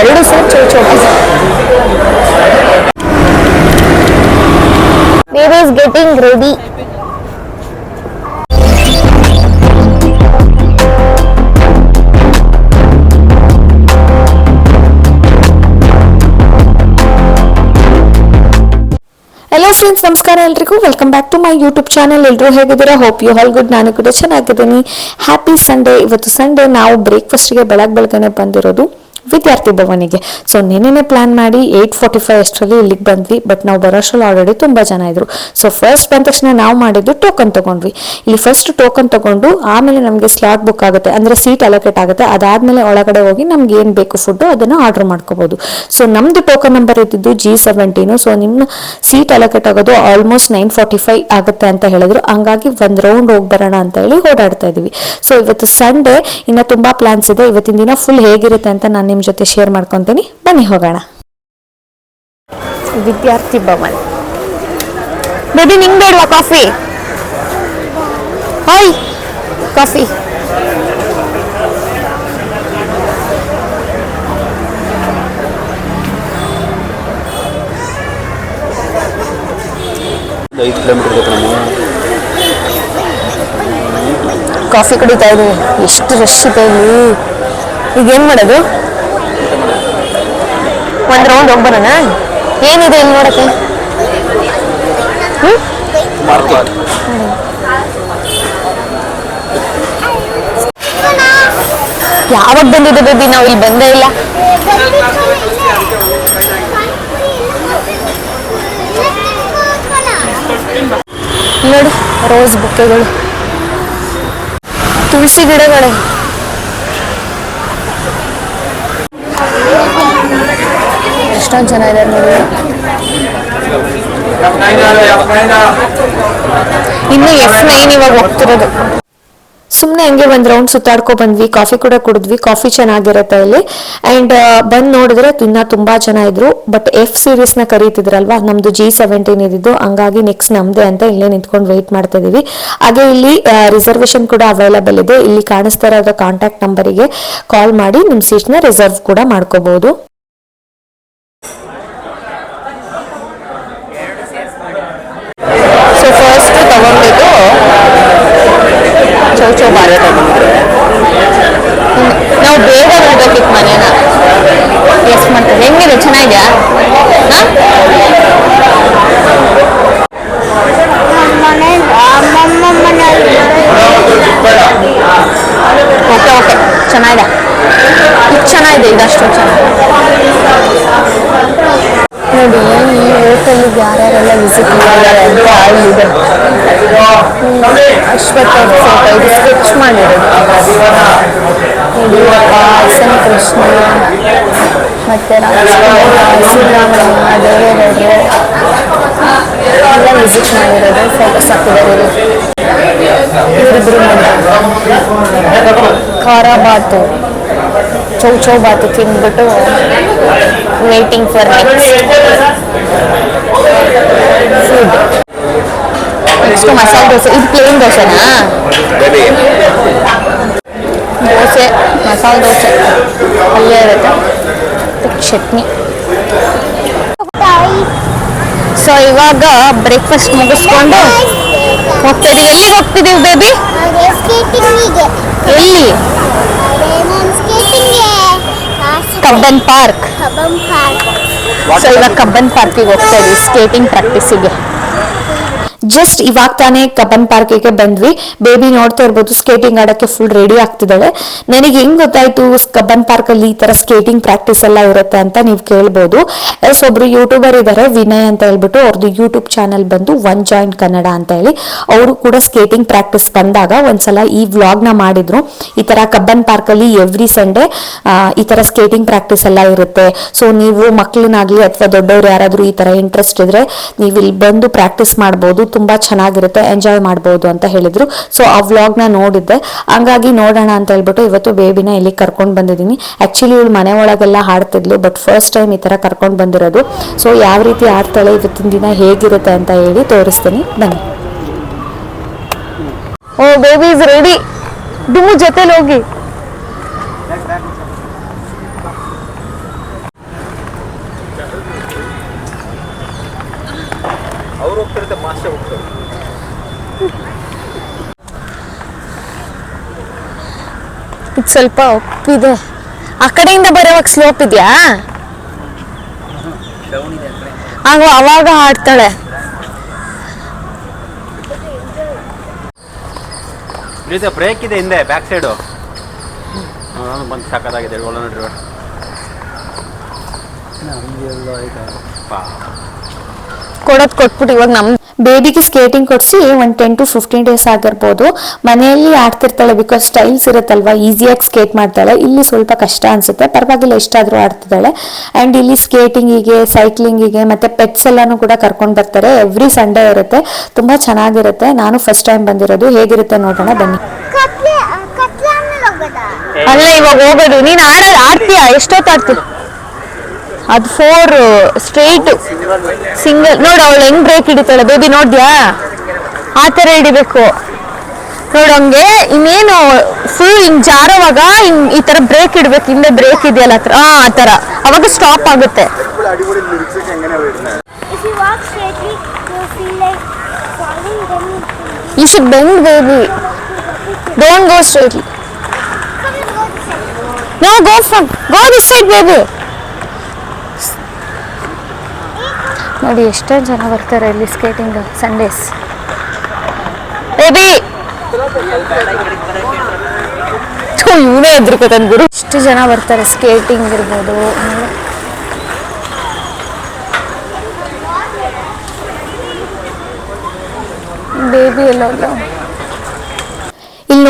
ಎರಡು ಸೇರಿ chow chow baby is getting ready hello friends ನಮಸ್ಕಾರ ಎಲ್ರಿಗೂ. Welcome back to my YouTube channel ಎಲ್ಲರೂ ಹೇಗಿದ್ದೀರಾ? ಹೋಪ್ ಯು ಹಾಲ್ ಗುಡ್ ನಾನು ಕೂಡ ಚೆನ್ನಾಗಿದ್ದೀನಿ. ಹ್ಯಾಪಿ ಸಂಡೇ ಇವತ್ತು ಸಂಡೇ ನಾವು ಬ್ರೇಕ್ಫಾಸ್ಟ್ಗೆ ಬೆಳಗ್ಗೆ ಬೆಳಗ್ಗೆ ಬಂದಿರೋದು. ವಿದ್ಯಾರ್ಥಿ ಭವನಿಗೆ. ಸೊ ನಿನ್ನೆ ಪ್ಲಾನ್ ಮಾಡಿ ಏಯ್ಟ್ ಫಾರ್ಟಿ ಫೈವ್ ಅಷ್ಟರಲ್ಲಿ ಇಲ್ಲಿಗೆ ಬಂದ್ವಿ ಬಟ್ ನಾವು ಬರೋಷ್ಟರಲ್ಲಿ ಆಲ್ರೆಡಿ ತುಂಬ ಜನ ಇದ್ರು. ಸೊ ಫಸ್ಟ್ ಬಂದ ತಕ್ಷಣ ನಾವು ಮಾಡಿದ್ದು ಟೋಕನ್ ತಗೊಂಡ್ವಿ. ಇಲ್ಲಿ ಫಸ್ಟ್ ಟೋಕನ್ ತಗೊಂಡು ಆಮೇಲೆ ನಮಗೆ ಸ್ಲಾಟ್ ಬುಕ್ ಆಗುತ್ತೆ, ಅಂದರೆ ಸೀಟ್ ಅಲೋಕೇಟ್ ಆಗುತ್ತೆ. ಅದಾದಮೇಲೆ ಒಳಗಡೆ ಹೋಗಿ ನಮ್ಗೆ ಏನು ಬೇಕು ಫುಡ್ಡು ಅದನ್ನು ಆರ್ಡರ್ ಮಾಡ್ಕೋಬಹುದು ಸೊ ನಮ್ದು ಟೋಕನ್ ನಂಬರ್ ಇದ್ದಿದ್ದು ಜಿ ಸೆವೆಂಟೀನು ಸೊ ನಿಮ್ಮ ಸೀಟ್ ಅಲೋಕೇಟ್ ಆಗೋದು ಆಲ್ಮೋಸ್ಟ್ ನೈನ್ ಫಾರ್ಟಿ ಫೈವ್ ಆಗುತ್ತೆ ಅಂತ ಹೇಳಿದ್ರು. ಹಂಗಾಗಿ ಒಂದು ರೌಂಡ್ ಹೋಗಿ ಬರೋಣ ಅಂತ ಹೇಳಿ ಓಡಾಡ್ತಾ ಇದೀವಿ. ಸೊ ಇವತ್ತು ಸಂಡೇ ಇನ್ನ ತುಂಬಾ ಪ್ಲಾನ್ಸ್ ಇದೆ. ಇವತ್ತಿನ ದಿನ ಫುಲ್ ಹೇಗಿರುತ್ತೆ ಅಂತ ನಾನು ನಿಮ್ ಜೊತೆ ಶೇರ್ ಮಾಡ್ಕೊತೀನಿ. ಬನ್ನಿ ಹೋಗೋಣ. ವಿದ್ಯಾರ್ಥಿ ಭವನ್. ಬೇಬಿ ನಿಂಗೆ ಬೇಡವಾ ಕಾಫಿ ಹಾಯ್ ಕಾಫಿ ಐದು ಕಿಲೋಮೀಟರ್ ಕಾಫಿ ಕುಡಿತಾ ಇದ್ದೀನಿ. ಎಷ್ಟು ರಶ್ ಇದೆ ಇಲ್ಲಿ? ಈಗ ಏನ್ ಮಾಡೋದು? ಒಂದ್ ರೌಂಡ್ ಹೋಗ್ಬರೋಣ? ಏನಿದೆ ಇಲ್ಲಿ ನೋಡಕ್ಕೆ? ಯಾವಾಗ ಬಂದಿದೆ ಬೇಬಿ ನಾವು ಇಲ್ಲಿ ಬಂದೇ ಇಲ್ಲ. ನೋಡಿ ರೋಸ್ ಬುಕ್ಕೆಗಳು. ತುಳಸಿ ಗಿಡಗಳು. ಎಷ್ಟೊಂದು ಜನ ಇದ್ದಾರೆ ನೋಡಿ. ಇನ್ನು ಎಫ್ ನೈನ್ ಇವಾಗ ಹೋಗ್ತಿರೋದು. ಸುಮ್ಮನೆ ಹಂಗೆ ಒಂದು ರೌಂಡ್ ಸುತ್ತಾಡ್ಕೊ ಬಂದ್ವಿ ಕಾಫಿ ಕೂಡ ಕುಡಿದ್ವಿ ಕಾಫಿ ಚೆನ್ನಾಗಿರುತ್ತೆ ಇಲ್ಲಿ ಅಂಡ್ ಬಂದು ನೋಡಿದ್ರೆ ಇನ್ನ ತುಂಬಾ ಜನ ಇದ್ರು. ಬಟ್ ಎಫ್ ಸೀರೀಸ್ನ ಕರೀತಿದ್ರಲ್ವಾ, ನಮ್ದು ಜಿ ಸೆವೆಂಟೀನ್ ಇದ್ದಿದ್ದು, ಹಂಗಾಗಿ ನೆಕ್ಸ್ಟ್ ನಮ್ದೆ ಅಂತ ಇಲ್ಲೇ ನಿಂತ್ಕೊಂಡು ವೆಯ್ಟ್ ಮಾಡ್ತಾ ಇದೀವಿ ಹಾಗೆ ಇಲ್ಲಿ ರಿಸರ್ವೇಶನ್ ಕೂಡ ಅವೈಲಬಲ್ ಇದೆ. ಇಲ್ಲಿ ಕಾಣಿಸ್ತಾ ಇರೋದ್ರ ಕಾಂಟ್ಯಾಕ್ಟ್ ನಂಬರಿಗೆ ಕಾಲ್ ಮಾಡಿ ನಿಮ್ಮ ಸೀಟ್ನ ರಿಸರ್ವ್ ಕೂಡ ಮಾಡ್ಕೋಬಹುದು ಸೊ ಚೌ ಚೌ ಬಾರ ನಾವು ಬೇಗ ಹೋಗ್ಬೇಕಿತ್ತು ಮನೇನ ಎಸ್ ಮಾಡ್ತದೆ ಹೆಂಗಿದೆ ಚೆನ್ನಾಗಿದ್ಯಾ ಓಕೆ ಓಕೆ ಚೆನ್ನಾಗಿದೆ ಇದು ಚೆನ್ನಾಗಿದೆ ಇದಷ್ಟು ಚೆನ್ನಾಗಿದೆ ನೋಡಿ ಈ ಹೋಟೆಲ್ಗೆ ಯಾರ್ಯಾರೆಲ್ಲ ವಿಸಿಟ್ ಮಾಡಿದ್ದಾರೆ ಅಂತ ಅಲ್ಲಿದೆ ಅಶ್ವತ್ಥ ಫೋಟೋ ಇದು ಸ್ಕೆಚ್ ಮಾಡಿರೋದು. ಎನ್ ಕೃಷ್ಣ ಮತ್ತೆ ಸಿದ್ದರಾಮಯ್ಯ ದೇವೇಗೌಡರು, ಎಲ್ಲ ವಿಸಿಟ್ ಮಾಡಿರೋದು ಫೋಟೋಸ್ ಹಾಕಿದ್ದಾರೆ ಇಬ್ಬರಿಬ್ರು ಖಾರ ಬಾತು ಚೌ ಚೌ ಬಾತು ತಿಂದ್ಬಿಟ್ಟು waiting for next next masala dosa ಇದು ಪ್ಲೇನ್ ದೋಸೆನಾ ದೋಸೆ ಮಸಾಲೆ ದೋಸೆ ಅಲ್ಲೇ ಇರುತ್ತೆ ಮತ್ತೆ ಚಟ್ನಿ ಸೊ ಇವಾಗ ಬ್ರೇಕ್ಫಾಸ್ಟ್ ಮುಗಿಸ್ಕೊಂಡು ಹೋಗ್ತಾ ಇದೀವಿ ಎಲ್ಲಿ ಹೋಗ್ತಿದೀವಿ ಬೇಬಿ ಸ್ಕೇಟಿಂಗಿಗೆ ಎಲ್ಲಿ ನಾನು ಸ್ಕೇಟಿಂಗ್ಗೆ Cubbon park. Cubbon park. So ಇವಾಗ ಕಬ್ಬನ್ ಪಾರ್ಕಿಗೆ ಹೋಗ್ತಾ ಸ್ಕೇಟಿಂಗ್ ಪ್ರಾಕ್ಟೀಸಿಗೆ ಜಸ್ಟ್ ಇವಾಗ ತಾನೇ ಕಬ್ಬನ್ ಪಾರ್ಕಿಗೆ ಬಂದ್ವಿ. ಬೇಬಿ ನೋಡ್ತಾ ಇರ್ಬೋದು ಸ್ಕೇಟಿಂಗ್ ಆಡಕ್ಕೆ ಫುಲ್ ರೆಡಿ ಆಗ್ತಿದ್ದಾಳೆ. ನನಗೆ ಹೆಂಗ್ ಗೊತ್ತಾಯ್ತು ಕಬ್ಬನ್ ಪಾರ್ಕ್ ಅಲ್ಲಿ ಈ ತರ ಸ್ಕೇಟಿಂಗ್ ಪ್ರಾಕ್ಟೀಸ್ ಎಲ್ಲ ಇರುತ್ತೆ ಅಂತ ನೀವು ಕೇಳ್ಬೋದು. ಎಸ್ ಒಬ್ರು ಯೂಟ್ಯೂಬರ್ ಇದ್ದಾರೆ ವಿನಯ್ ಅಂತ ಹೇಳ್ಬಿಟ್ಟು ಅವ್ರದ್ದು ಯೂಟ್ಯೂಬ್ ಚಾನಲ್ ಬಂದು ಒನ್ ಜಾಯಿಂಟ್ ಕನ್ನಡ ಅಂತ ಹೇಳಿ. ಅವರು ಕೂಡ ಸ್ಕೇಟಿಂಗ್ ಪ್ರಾಕ್ಟೀಸ್ ಬಂದಾಗ ಒಂದ್ಸಲ ಈ ವ್ಲಾಗ್ನ ಮಾಡಿದ್ರು. ಈ ತರ ಕಬ್ಬನ್ ಪಾರ್ಕ್ ಅಲ್ಲಿ ಎವ್ರಿ ಸಂಡೇ ಈ ತರ ಸ್ಕೇಟಿಂಗ್ ಪ್ರಾಕ್ಟೀಸ್ ಎಲ್ಲ ಇರುತ್ತೆ. ಸೊ ನೀವು ಮಕ್ಕಳನ್ನಾಗ್ಲಿ ಅಥವಾ ದೊಡ್ಡವ್ರು ಯಾರಾದ್ರೂ ಈ ತರ ಇಂಟ್ರೆಸ್ಟ್ ಇದ್ರೆ ನೀವು ಇಲ್ಲಿ ಬಂದು ಪ್ರಾಕ್ಟೀಸ್ ಮಾಡ್ಬೋದು. ತುಂಬಾ ಚೆನ್ನಾಗಿರುತ್ತೆ ಎಂಜಾಯ್ ಮಾಡ್ಬೋದು ಅಂತ ಹೇಳಿದ್ರು. ಸೊ ಆ ವ್ಲಾಗ್ನ ನೋಡಿದ್ದೆ. ಹಂಗಾಗಿ ನೋಡೋಣ ಅಂತ ಹೇಳ್ಬಿಟ್ಟು ಇವತ್ತು ಬೇಬಿನ ಇಲ್ಲಿ ಕರ್ಕೊಂಡ್ ಬಂದಿದ್ದೀನಿ. ಆ್ಯಕ್ಚುಲಿ ಇವಳು ಮನೆ ಒಳಗೆಲ್ಲ ಹಾಡ್ತಿದ್ಲು ಬಟ್ ಫಸ್ಟ್ ಟೈಮ್ ಈ ತರ ಕರ್ಕೊಂಡ್ ಬಂದಿರೋದು. ಸೊ ಯಾವ ರೀತಿ ಆಡ್ತಾಳೆ ಇವತ್ತಿನ ದಿನ, ಹೇಗಿರುತ್ತೆ ಅಂತ ಹೇಳಿ ತೋರಿಸ್ತೀನಿ. ಬನ್ನಿ. ಓ ಬೇಬಿ ಇಸ್ ರೆಡಿ ಡುಮು ಜೊತೆಲಿ ಹೋಗಿ. ಇದು ಸ್ವಲ್ಪ ಉಪ್ಪಿದೆ ಆ ಕಡೆಯಿಂದ ಬರೋವಾಗ ಸ್ಲೋಪ್ ಇದೆಯಾ? ಆಗ ಅವಾಗ ಆಡ್ತಾಳೆ ಪ್ಲೀಸ್ ಬ್ರೇಕ್ ಇದೆ ಹಿಂದೆ ಬ್ಯಾಕ್ ಸೈಡು ಬಂದು ಸಾಕಾಗಿದೆ ನೋಡ್ರಿ ಕೊಡೋದು ಕೊಟ್ಬಿಟ್ಟು ಇವಾಗ ನಮ್ ಬೇಬಿಗೆ ಸ್ಕೇಟಿಂಗ್ ಕೊಡಿಸಿ ಒಂದು ಟೆನ್ ಟು ಫಿಫ್ಟೀನ್ ಡೇಸ್ ಆಗಿರ್ಬೋದು. ಮನೆಯಲ್ಲಿ ಆಡ್ತಿರ್ತಾಳೆ ಬಿಕಾಸ್ ಸ್ಟೈಲ್ಸ್ ಇರುತ್ತಲ್ವಾ ಈಸಿಯಾಗಿ ಸ್ಕೇಟ್ ಮಾಡ್ತಾಳೆ. ಇಲ್ಲಿ ಸ್ವಲ್ಪ ಕಷ್ಟ ಅನ್ಸುತ್ತೆ. ಪರವಾಗಿಲ್ಲ ಎಷ್ಟಾದರೂ ಆಡ್ತಿದ್ದಾಳೆ. ಆ್ಯಂಡ್ ಇಲ್ಲಿ ಸ್ಕೇಟಿಂಗಿಗೆ ಸೈಕ್ಲಿಂಗಿಗೆ ಮತ್ತೆ ಪೆಟ್ಸ್ ಎಲ್ಲಾನು ಕೂಡ ಕರ್ಕೊಂಡು ಬರ್ತಾರೆ. ಎವ್ರಿ ಸಂಡೇ ಇರುತ್ತೆ. ತುಂಬ ಚೆನ್ನಾಗಿರುತ್ತೆ. ನಾನು ಫಸ್ಟ್ ಟೈಮ್ ಬಂದಿರೋದು. ಹೇಗಿರುತ್ತೆ ನೋಡೋಣ ಬನ್ನಿ. ಅಲ್ಲ ಇವಾಗ ಹೋಗೋದು. ನೀನು ಆಡ ಆಡ್ತೀಯಾ? ಎಷ್ಟೊತ್ತು ಆಡ್ತೀಯ ಅದು ಫೋರ್ ಸ್ಟ್ರೈಟ್ ಸಿಂಗಲ್ ನೋಡು ಅವಳು ಹೆಂಗ್ ಬ್ರೇಕ್ ಹಿಡಿತಾಳೆ ಬೇಬಿ ನೋಡ್ದ್ಯಾ? ಆ ಥರ ಹಿಡಿಬೇಕು. ನೋಡಂಗೆ ಇನ್ನೇನು ಫುಲ್ ಹಿಂಗ್ ಜಾರೋವಾಗ ಹಿಂಗ್ ಈ ತರ ಬ್ರೇಕ್ ಇಡ್ಬೇಕು, ಹಿಂದೆ ಬ್ರೇಕ್ ಇದೆಯಲ್ಲ ಹತ್ರ ಹಾ ಆ ತರ ಅವಾಗ ಸ್ಟಾಪ್ ಆಗುತ್ತೆ. You should bend baby don't go straightly. No go from go this side baby ನೋಡಿ ಎಷ್ಟೊಂದು ಜನ ಬರ್ತಾರೆ ಇಲ್ಲಿ ಸ್ಕೇಟಿಂಗ್ ಸಂಡೇಸ್ ಬೇಬಿ ಇವನೇ ಎದ್ರುಕೋತಾನೆ ಗುರು. ಎಷ್ಟು ಜನ ಬರ್ತಾರೆ ಸ್ಕೇಟಿಂಗ್ ಇರ್ಬೋದು. ಬೇಬಿ ಎಲ್ಲ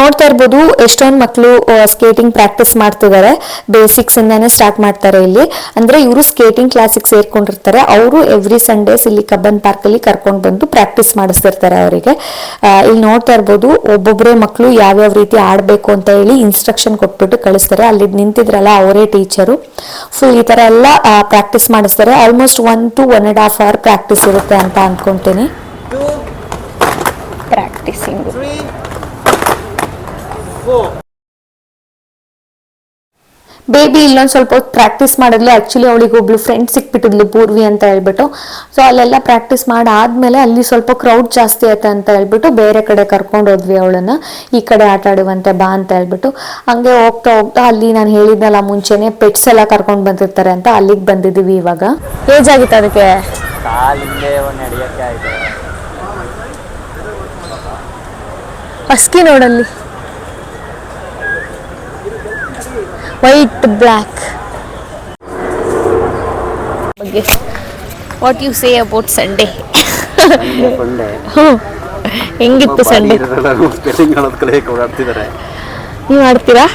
ನೋಡ್ತಾ ಇರ್ಬೋದು ಎಷ್ಟೊಂದು ಮಕ್ಕಳು ಸ್ಕೇಟಿಂಗ್ ಪ್ರಾಕ್ಟೀಸ್ ಮಾಡ್ತಿದ್ದಾರೆ ಬೇಸಿಕ್ಸ್ ಇಂದಾನೆ ಸ್ಟಾರ್ಟ್ ಮಾಡ್ತಾರೆ ಇಲ್ಲಿ. ಅಂದ್ರೆ ಇವರು ಸ್ಕೇಟಿಂಗ್ ಕ್ಲಾಸಿಗೆ ಸೇರ್ಕೊಂಡಿರ್ತಾರೆ. ಅವರು ಎವ್ರಿ ಸಂಡೇಸ್ ಇಲ್ಲಿ ಕಬ್ಬನ್ ಪಾರ್ಕ್ ಅಲ್ಲಿ ಕರ್ಕೊಂಡು ಬಂದು ಪ್ರಾಕ್ಟೀಸ್ ಮಾಡಿಸ್ತಿರ್ತಾರೆ ಅವರಿಗೆ. ಇಲ್ಲಿ ನೋಡ್ತಾ ಇರ್ಬೋದು ಒಬ್ಬೊಬ್ಬರೇ ಮಕ್ಕಳು ಯಾವ್ಯಾವ ರೀತಿ ಆಡಬೇಕು ಅಂತ ಹೇಳಿ ಇನ್ಸ್ಟ್ರಕ್ಷನ್ ಕೊಟ್ಬಿಟ್ಟು ಕಳಿಸ್ತಾರೆ. ಅಲ್ಲಿ ನಿಂತಿದ್ರಲ್ಲ ಅವರೇ ಟೀಚರು ಫುಲ್ ಈ ತರ ಎಲ್ಲ ಪ್ರಾಕ್ಟೀಸ್ ಮಾಡಿಸ್ತಾರೆ. Almost one two one and half hour practice ಇರುತ್ತೆ ಅಂತ ಅನ್ಕೊಂತೀನಿ. ಪ್ರಾಕ್ಟೀಸಿಂಗ್ ಬೇಬಿ ಇಲ್ಲೊಂದು ಸ್ವಲ್ಪ ಹೊತ್ತು ಪ್ರಾಕ್ಟೀಸ್ ಮಾಡಿದ್ಲು. ಆ್ಯಕ್ಚುಲಿ ಅವಳಿಗೆ ಒಬ್ಳು ಫ್ರೆಂಡ್ ಸಿಕ್ಬಿಟ್ಟಿದ್ಲು ಪೂರ್ವಿ ಅಂತ ಹೇಳ್ಬಿಟ್ಟು. ಸೊ ಅಲ್ಲೆಲ್ಲ ಪ್ರಾಕ್ಟೀಸ್ ಮಾಡಾದ್ಮೇಲೆ ಅಲ್ಲಿ ಸ್ವಲ್ಪ ಕ್ರೌಡ್ ಜಾಸ್ತಿ ಆಯ್ತು ಅಂತ ಹೇಳ್ಬಿಟ್ಟು ಬೇರೆ ಕಡೆ ಕರ್ಕೊಂಡು ಹೋದ್ವಿ ಅವಳನ್ನ. ಈ ಕಡೆ ಆಟ ಆಡುವಂತೆ ಬಾ ಅಂತ ಹೇಳ್ಬಿಟ್ಟು. ಹಂಗೆ ಹೋಗ್ತಾ ಹೋಗ್ತಾ ಅಲ್ಲಿ ನಾನು ಹೇಳಿದ್ನಲ್ಲ ಮುಂಚೆನೆ ಪೆಟ್ಸ್ ಎಲ್ಲ ಕರ್ಕೊಂಡು ಬಂದಿರ್ತಾರೆ ಅಂತ ಅಲ್ಲಿಗೆ ಬಂದಿದ್ದೀವಿ ಇವಾಗ. ಏಜ್ ಆಗಿತ್ತು ಅದಕ್ಕೆ? ಅಸ್ಕಿ ನೋಡಲ್ಲಿ. ವೈಟ್ ಬ್ಲ್ಯಾಕ್ ಬಗ್ಗೆ. What you say about Sunday ಹೆಂಗಿತ್ತು ಸಂಡೇ ನೀವು ಆಡ್ತೀರಾ?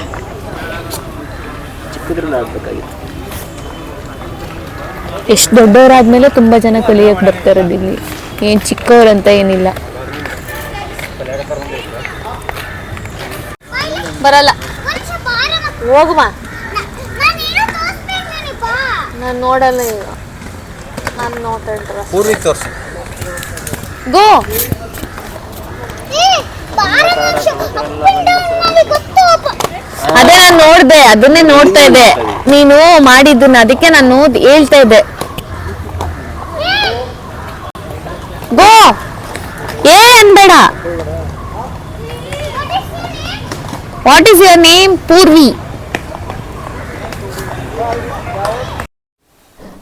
ಎಷ್ಟು ದೊಡ್ಡವರಾದ್ಮೇಲೆ ತುಂಬಾ ಜನ ಕಲಿಯೋಕೆ ಬರ್ತಾರೆ ಇಲ್ಲಿ. ಏನ್ ಚಿಕ್ಕವರಂತ ಏನಿಲ್ಲ. ಬರಲ್ಲ. ಹೋಗುವ ನಾನು ನೋಡಲ್ಲ ಈಗ. ನಾನು ನೋಡ್ತಾ ಪೂರ್ವಿಕ್ ಗೋ. ಅದೇ ನಾನು ನೋಡ್ದೆ ಅದನ್ನೇ ನೋಡ್ತಾ ಇದ್ದೆ. ನೀನು ಮಾಡಿದ್ದನ್ನ ಅದಕ್ಕೆ ನಾನು ಹೇಳ್ತಾ ಇದ್ದೆ. ಗೋ! ಏ ಅನ್ಬೇಡ. What is your name Purvi.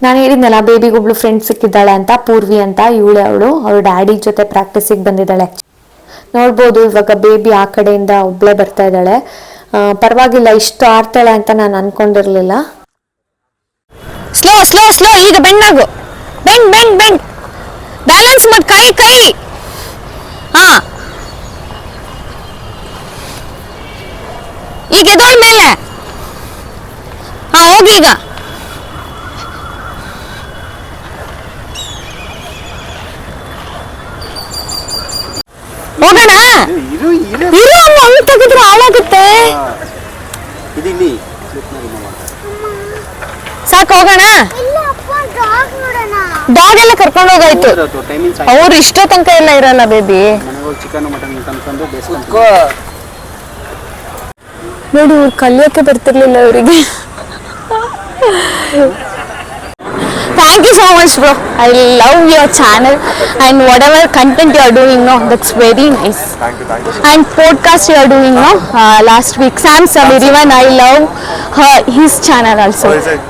ನಾನು ಹೇಳಿದ್ನಲ್ಲ ಬೇಬಿಗೆ ಒಬ್ಳು ಫ್ರೆಂಡ್ ಸಿಕ್ಕಿದ್ದಾಳೆ ಅಂತ, ಪೂರ್ವಿ ಅಂತ, ಇವಳೆ ಅವಳು. ಅವ್ರ ಡ್ಯಾಡಿ ಜೊತೆ ಪ್ರಾಕ್ಟೀಸಿಗೆ ಬಂದಿದ್ದಾಳೆ. ನೋಡ್ಬೋದು, ಇವಾಗ ಬೇಬಿ ಆ ಕಡೆಯಿಂದ ಒಬ್ಳೆ ಬರ್ತಾ ಇದ್ದಾಳೆ. ಪರವಾಗಿಲ್ಲ, ಇಷ್ಟು ಆಡ್ತಾಳೆ ಅಂತ ನಾನು ಅನ್ಕೊಂಡಿರ್ಲಿಲ್ಲ. ಸ್ಲೋ ಸ್ಲೋ ಸ್ಲೋ ಈಗ ಬೆಣ್ಣಾಗು ಬೆಂಡ್ ಬೆಂಡ್ ಬೆಂಡ್ ಬ್ಯಾಲೆನ್ಸ್ ಮಾಡಿ, ಕೈ ಕೈ. ಹಾ ಈಗ ಮೇಲೆ. ಹಾ ಹೋಗಿ ಈಗ. ಹೋಗೋಣ? ಇದು ಹಂಗ್ ತೆಗೆದ್ರೆ ಹಾಳಾಗುತ್ತೆ. ಇದು ಇಲ್ಲಿ. ಸಾಕು ಹೋಗೋಣ? ಡಾಗ್ ನೋಡೋಣ ಡಾಗ್ ಎಲ್ಲ ಕರ್ಕೊಂಡು ಹೋಗಾಯ್ತು. ಅವ್ರು ಇಷ್ಟೋ ತನಕ ಎಲ್ಲ ಇರಲ್ಲ ಬೇಬಿ ಮನೆಗೆ ಚಿಕನ್ ಮಟನ್ ತಂದ್ಕೊಂಡು ಬೇಯಿಸ್ಕೊಂಡು ನೋಡಿ ಇವ್ರು ಕಲಿಯೋಕೆ ಬರ್ತಿರ್ಲಿಲ್ಲ ಇವರಿಗೆ. Thank you so much, bro. I love your channel and whatever content you are doing, no, that's very nice. Thank you, thank you. And podcast you are doing, no, uh, last week. Sam Samir, even I love her, his channel also. So is it?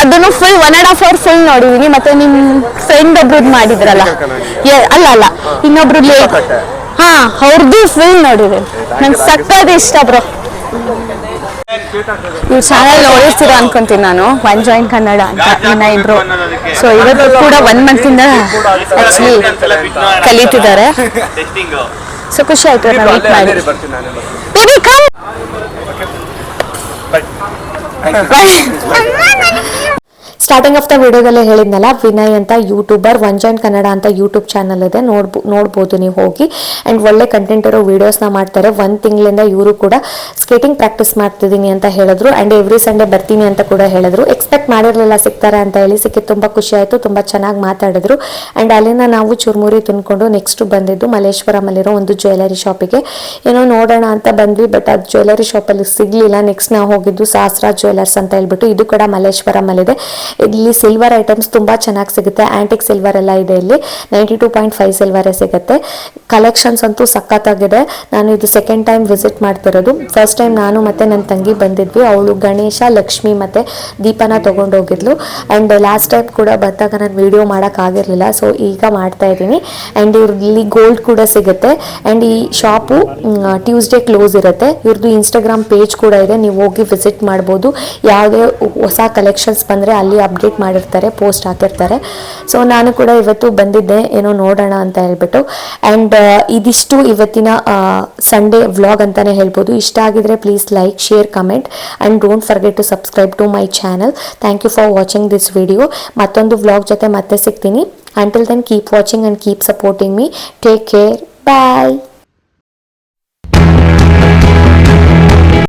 ಅದನ್ನು full one and half hour full ನೋಡಿದೀನಿ ಮತ್ತೆ ನಿಮ್ friend ಒಬ್ರದ್ದು ಮಾಡಿದ್ರಲ್ಲ Yeah, ಅಲ್ಲ ಅಲ್ಲ ಇನ್ನೊಬ್ರು. ಕಟ್ಟೆ. ಹಾ ಅವ್ರದ್ದು ಫುಲ್ ನೋಡಿದೀನಿ ನಂಗೆ ಸಕ್ಕತ್ ಇಷ್ಟ ಬ್ರೋ ಈ ಚಾನಲ್ ನೋಡಿರ್ತೀರ ಅನ್ಕೊಂತೀನಿ ನಾನು. ಒನ್ ಜಾಯಿನ್ ಕನ್ನಡ ಅಂತ ಇನ್ನ ಇಬ್ರು ಸೊ ಇವತ್ತು ಕೂಡ ಒನ್ ಮಂತ್ ಇಂದ ಆಕ್ಚುಲಿ ಕಲಿತಿದ್ದಾರೆ. ಸೊ ಖುಷಿ ಆಯ್ತು ನಾವು ಮೀಟ್ ಮಾಡಿ. Baby come starting of the ವಿಡಿಯೋದಲ್ಲೇ ಹೇಳಿದ್ನಲ್ಲ, ವಿನಯ್ ಅಂತ ಯೂಟ್ಯೂಬರ್ ಒನ್ ಕನ್ನಡ ಅಂತ ಯೂಟ್ಯೂಬ್ ಚಾನಲ್ ಇದೆ, ನೋಡ್ಬೋ, ನೋಡ್ಬೋದು ನೀವು ಹೋಗಿ. ಆ್ಯಂಡ್ ಒಳ್ಳೆ ಕಂಟೆಂಟ್ ಇರೋ ವೀಡಿಯೋಸ್ನ ಮಾಡ್ತಾರೆ. ಒಂದು ತಿಂಗಳಿಂದ ಇವರು ಕೂಡ ಸ್ಕೇಟಿಂಗ್ ಪ್ರಾಕ್ಟೀಸ್ ಮಾಡ್ತಿದ್ದೀನಿ ಅಂತ ಹೇಳಿದ್ರು. ಆ್ಯಂಡ್ ಎವ್ರಿ ಸಂಡೇ ಬರ್ತೀನಿ ಅಂತ ಕೂಡ ಹೇಳಿದ್ರು. ಎಕ್ಸ್ಪೆಕ್ಟ್ ಮಾಡಿರಲಿಲ್ಲ ಸಿಗ್ತಾರೆ ಅಂತ ಹೇಳಿ ಸಿಕ್ಕಿ ತುಂಬ ಖುಷಿ ಆಯಿತು, ತುಂಬ ಚೆನ್ನಾಗಿ ಮಾತಾಡಿದ್ರು. ಆ್ಯಂಡ್ ಅಲ್ಲಿಂದ ನಾವು ಚುರುಮುರಿ ತಿನ್ಕೊಂಡು ನೆಕ್ಸ್ಟ್ ಬಂದಿದ್ದು ಮಲ್ಲೇಶ್ವರಮಲ್ಲಿರೋ ಒಂದು ಜ್ಯುವೆಲರಿ ಶಾಪಿಗೆ ಏನೋ ನೋಡೋಣ ಅಂತ ಬಂದ್ವಿ ಬಟ್ ಅದು ಜ್ಯುವೆಲರಿ ಶಾಪಲ್ಲಿ ಸಿಗಲಿಲ್ಲ. ನೆಕ್ಸ್ಟ್ ನಾವು ಹೋಗಿದ್ದು ಸಹಸ್ರ ಜ್ಯುವೆಲರ್ಸ್ ಅಂತ ಹೇಳ್ಬಿಟ್ಟು ಇದು ಕೂಡ ಮಲ್ಲೇಶ್ವರಮಲ್ಲಿದೆ. ಇಲ್ಲಿ ಸಿಲ್ವರ್ ಐಟಮ್ಸ್ ತುಂಬ ಚೆನ್ನಾಗಿ ಸಿಗುತ್ತೆ. ಆಂಟಿಕ್ ಸಿಲ್ವರ್ ಎಲ್ಲ ಇದೆ ಇಲ್ಲಿ. ನೈಂಟಿ ಟೂ ಪಾಯಿಂಟ್ ಫೈವ್ ಸಿಲ್ವರೇ ಸಿಗುತ್ತೆ. ಕಲೆಕ್ಷನ್ಸ್ ಅಂತೂ ಸಖತ್ತಾಗಿದೆ. ನಾನು ಇದು ಸೆಕೆಂಡ್ ಟೈಮ್ ವಿಸಿಟ್ ಮಾಡ್ತಿರೋದು. ಫಸ್ಟ್ ಟೈಮ್ ನಾನು ಮತ್ತು ನನ್ನ ತಂಗಿ ಬಂದಿದ್ವಿ. ಅವಳು ಗಣೇಶ, ಲಕ್ಷ್ಮಿ ಮತ್ತು ದೀಪನ ತೊಗೊಂಡೋಗಿದ್ಲು ಆ್ಯಂಡ್ ಲಾಸ್ಟ್ ಟೈಮ್ ಕೂಡ ಬಂದಾಗ ನಾನು ವಿಡಿಯೋ ಮಾಡೋಕ್ಕಾಗಿರಲಿಲ್ಲ ಸೊ ಈಗ ಮಾಡ್ತಾ ಇದ್ದೀನಿ. ಆ್ಯಂಡ್ ಇಲ್ಲಿ ಗೋಲ್ಡ್ ಕೂಡ ಸಿಗುತ್ತೆ. ಆ್ಯಂಡ್ ಈ ಶಾಪು ಟ್ಯೂಸ್ಡೇ ಕ್ಲೋಸ್ ಇರುತ್ತೆ. ಇವ್ರದ್ದು ಇನ್ಸ್ಟಾಗ್ರಾಮ್ ಪೇಜ್ ಕೂಡ ಇದೆ. ನೀವು ಹೋಗಿ ವಿಸಿಟ್ ಮಾಡ್ಬೋದು. ಯಾವುದೇ ಹೊಸ ಕಲೆಕ್ಷನ್ಸ್ ಬಂದರೆ ಅಲ್ಲಿ ಅಪ್ಡೇಟ್ ಮಾಡಿರ್ತಾರೆ ಪೋಸ್ಟ್ ಹಾಕಿರ್ತಾರೆ. ಸೊ ನಾನು ಕೂಡ ಇವತ್ತು ಬಂದಿದ್ದೆ, ಏನೋ ನೋಡೋಣ ಅಂತ ಹೇಳ್ಬಿಟ್ಟು. ಆ್ಯಂಡ್ ಇದಿಷ್ಟು ಇವತ್ತಿನ ಸಂಡೇ ವ್ಲಾಗ್ ಅಂತಲೇ ಹೇಳ್ಬೋದು. ಇಷ್ಟ ಆಗಿದ್ರೆ please like share comment and don't forget to subscribe to my channel thank you for watching this video ಮತ್ತೊಂದು ವ್ಲಾಗ್ ಜೊತೆ ಮತ್ತೆ ಸಿಗ್ತೀನಿ. Until then keep watching and keep supporting me take care bye